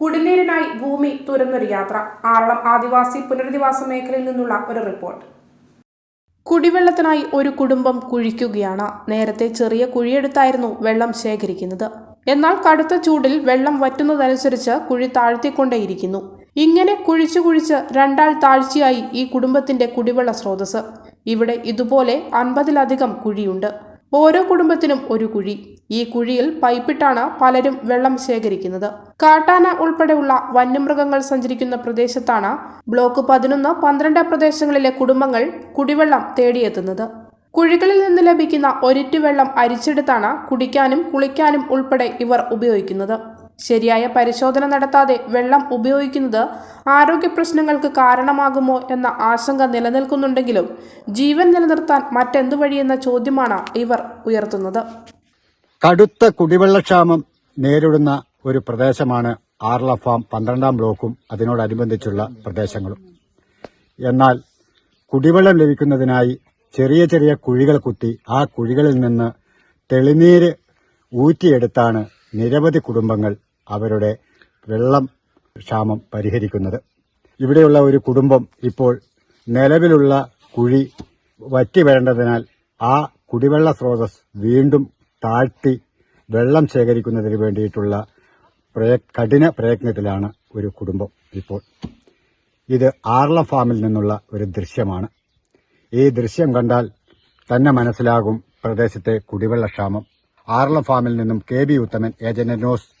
കുടിനീരിനായി ഭൂമി തുരന്നൊരു യാത്ര. ആറളം ആദിവാസി പുനരധിവാസ മേഖലയിൽ നിന്നുള്ള ഒരു റിപ്പോർട്ട്. കുടിവെള്ളത്തിനായി ഒരു കുടുംബം കുഴിക്കുകയാണ്. നേരത്തെ ചെറിയ കുഴിയെടുത്തായിരുന്നു വെള്ളം ശേഖരിക്കുന്നത്. എന്നാൽ കടുത്ത ചൂടിൽ വെള്ളം വറ്റുന്നതനുസരിച്ച് കുഴി താഴ്ത്തിക്കൊണ്ടേയിരിക്കുന്നു. ഇങ്ങനെ കുഴിച്ചു കുഴിച്ച് രണ്ടാൾ താഴ്ചയായി ഈ കുടുംബത്തിന്റെ കുടിവെള്ള സ്രോതസ് ഇവിടെ ഇതുപോലെ അൻപതിലധികം കുഴിയുണ്ട്. ഓരോ കുടുംബത്തിനും ഒരു കുഴി. ഈ കുഴിയിൽ പൈപ്പിട്ടാണ് പലരും വെള്ളം ശേഖരിക്കുന്നത്. കാട്ടാന ഉൾപ്പെടെയുള്ള വന്യമൃഗങ്ങൾ സഞ്ചരിക്കുന്ന പ്രദേശത്താണ് ബ്ലോക്ക് പതിനൊന്ന് പന്ത്രണ്ട് പ്രദേശങ്ങളിലെ കുടുംബങ്ങൾ കുടിവെള്ളം തേടിയെത്തുന്നത്. കുഴികളിൽ നിന്ന് ലഭിക്കുന്ന ഒരിറ്റു വെള്ളം അരിച്ചെടുത്താണ് കുടിക്കാനും കുളിക്കാനും ഉൾപ്പെടെ ഇവർ ഉപയോഗിക്കുന്നത്. ശരിയായ പരിശോധന നടത്താതെ വെള്ളം ഉപയോഗിക്കുന്നത് ആരോഗ്യ പ്രശ്നങ്ങൾക്ക് കാരണമാകുമോ എന്ന ആശങ്ക നിലനിൽക്കുന്നുണ്ടെങ്കിലും ജീവൻ നിലനിർത്താൻ മറ്റെന്തു വഴിയെന്ന ചോദ്യമാണ് ഇവർ ഉയർത്തുന്നത്. കടുത്ത കുടിവെള്ളക്ഷാമം നേരിടുന്ന ഒരു പ്രദേശമാണ് ആർല ഫാം പന്ത്രണ്ടാം ബ്ലോക്കും അതിനോടനുബന്ധിച്ചുള്ള പ്രദേശങ്ങളും. എന്നാൽ കുടിവെള്ളം ലഭിക്കുന്നതിനായി ചെറിയ ചെറിയ കുഴികൾ കുത്തി ആ കുഴികളിൽ നിന്ന് തെളിനീര് ഊറ്റിയെടുത്താണ് നിരവധി കുടുംബങ്ങൾ അവരുടെ വെള്ളം ക്ഷാമം പരിഹരിക്കുന്നത്. ഇവിടെയുള്ള ഒരു കുടുംബം ഇപ്പോൾ നിലവിലുള്ള കുഴി വറ്റി വരേണ്ടതിനാൽ ആ കുടിവെള്ള സ്രോതസ് വീണ്ടും താഴ്ത്തി വെള്ളം ശേഖരിക്കുന്നതിന് വേണ്ടിയിട്ടുള്ള പ്രയ- കഠിന പ്രയത്നത്തിലാണ് ഒരു കുടുംബം ഇപ്പോൾ. ഇത് ആർല ഫാമിൽ നിന്നുള്ള ഒരു ദൃശ്യമാണ്. ഈ ദൃശ്യം കണ്ടാൽ തന്നെ മനസ്സിലാകും പ്രദേശത്തെ കുടിവെള്ള ക്ഷാമം. ആർല ഫാമിൽ നിന്നും K B Uthaman Asianet news